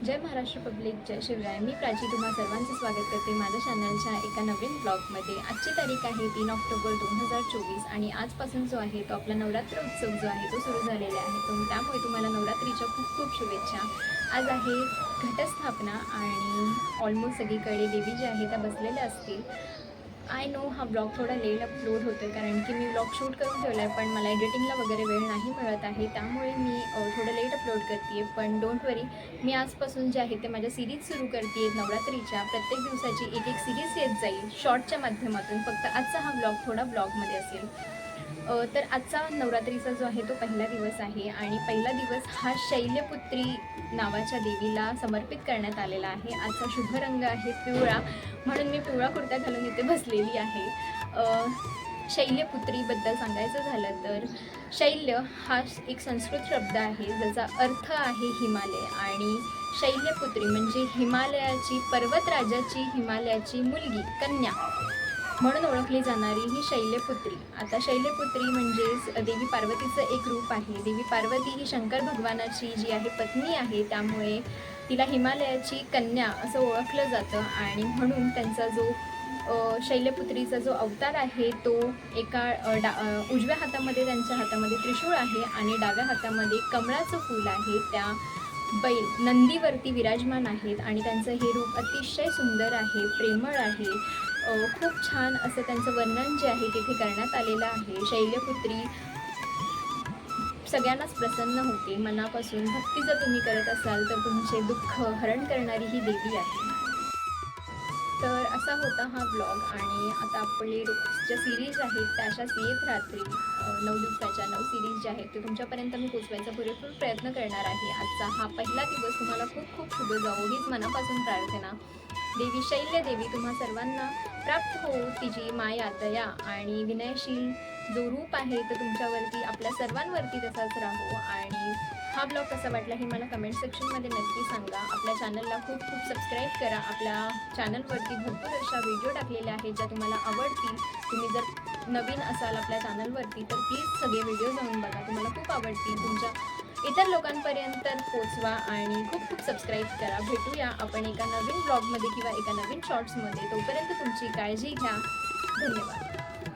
जय Maharashtra public जय शिवराय. मी प्राची तुम्हा सर्वांचं स्वागत करते माझ्या चॅनलच्या एका नवीन ब्लॉगमध्ये आजची तारीख आहे तीन ऑक्टोबर दोन हजार चोवीस आणि आजपासून जो आहे तो आपला नवरात्र उत्सव जो आहे तो सुरू झालेला आहे. तर त्यामुळे तुम्हाला नवरात्रीच्या खूप खूप शुभेच्छा. आज आहे घटस्थापना आणि ऑलमोस्ट सगळीकडे देवी ज्या आहेत त्या बसलेल्या असतील. आय नो हा ब्लॉग थोडा लेट अपलोड होतो आहे कारण की मी ब्लॉग शूट करून ठेवला आहे पण मला एडिटिंगला वगैरे वेळ नाही मिळत आहे त्यामुळे मी थोडं लेट अपलोड करते आहे पण डोंट वरी मी आजपासून जे आहे ते माझ्या सिरीज सुरू करते नवरात्रीच्या प्रत्येक दिवसाची एक एक सिरीज येत जाईल शॉर्टच्या माध्यमातून. फक्त आजचा हा ब्लॉग थोडा ब्लॉगमध्ये असेल. तर आजचा नवरात्रीचा जो आहे तो पहिला दिवस आहे आणि पहिला दिवस हा शैल्यपुत्री नावाच्या देवीला समर्पित करण्यात आलेला आहे. आजचा शुभ रंग आहे पिवळा. म्हणून मी पिवळा कुर्ता घालून इथे बसलेली आहे. शैल्यपुत्रीबद्दल सांगायचं झालं तर शैल्य हा एक संस्कृत शब्द आहे ज्याचा अर्थ आहे हिमालय. आणि शैल्यपुत्री म्हणजे हिमालयाची पर्वतराजाची हिमालयाची मुलगी कन्या. म्हणून ओळखली जाणारी ही शैल्यपुत्री आता शैल्यपुत्री म्हणजेच देवी पार्वतीचं एक रूप आहे. देवी पार्वती ही शंकर भगवानाची जी आहे पत्नी आहे त्यामुळे तिला हिमालयाची कन्या असं ओळखलं जातं. आणि म्हणून त्यांचा जो शैलपुत्रीचा जो अवतार आहे तो एका डा उजव्या हातामध्ये त्यांच्या हातामध्ये त्रिशूळ आहे आणि डाव्या हातामध्ये कमळाचं फूल आहे. त्या बैल नंदीवरती विराजमान आहेत आणि त्यांचं हे रूप अतिशय सुंदर आहे प्रेमळ आहे. खूप छान असं त्यांचं वर्णन जे आहे तिथे करण्यात आलेलं आहे. शैल्यपुत्री सगळ्यांनाच प्रसन्न होते मनापासून. भक्ती जर तुम्ही करत असाल तर तुमचे दुःख हरण करणारी ही देवी आहे. तर असा होता हा ब्लॉग आणि आता आपले ज्या सिरीज आहेत त्या अशाच येत रात्री नऊ दिवसाच्या नऊ सिरीज ज्या आहेत ते तुमच्यापर्यंत मी पोचवायचा पुरेपूर प्रयत्न करणार आहे. आजचा हा पहिला दिवस तुम्हाला खूप खूप शुभ जावो. हीच मनापासून प्रार्थना. देवी शैल्य देवी तुम्हा सर्वांना प्राप्त होऊ तिची माया दया आणि विनयशील जो रूप आहे तो तुमच्यावरती आपल्या सर्वांवरती तसाच राहो आणि हा ब्लॉग कसा वाटला हे मला कमेंट सेक्शनमध्ये नक्की सांगा. आपल्या चॅनलला खूप खूप सबस्क्राईब करा. आपल्या चॅनलवरती भरपूर अशा व्हिडिओ टाकलेल्या आहेत ज्या तुम्हाला आवडतील. तुम्ही जर नवीन असाल आपल्या चॅनलवरती तर प्लीज सगळे व्हिडिओ जाऊन बघा. तुम्हाला खूप आवडतील. तुमच्या इतर लोकांपर्यंत पोचवा आणि खूप खूप सबस्क्राईब करा. भेटूया आपण एका नवीन ब्लॉगमध्ये किंवा एका नवीन शॉर्ट्समध्ये तोपर्यंत तुमची काळजी घ्या. धन्यवाद.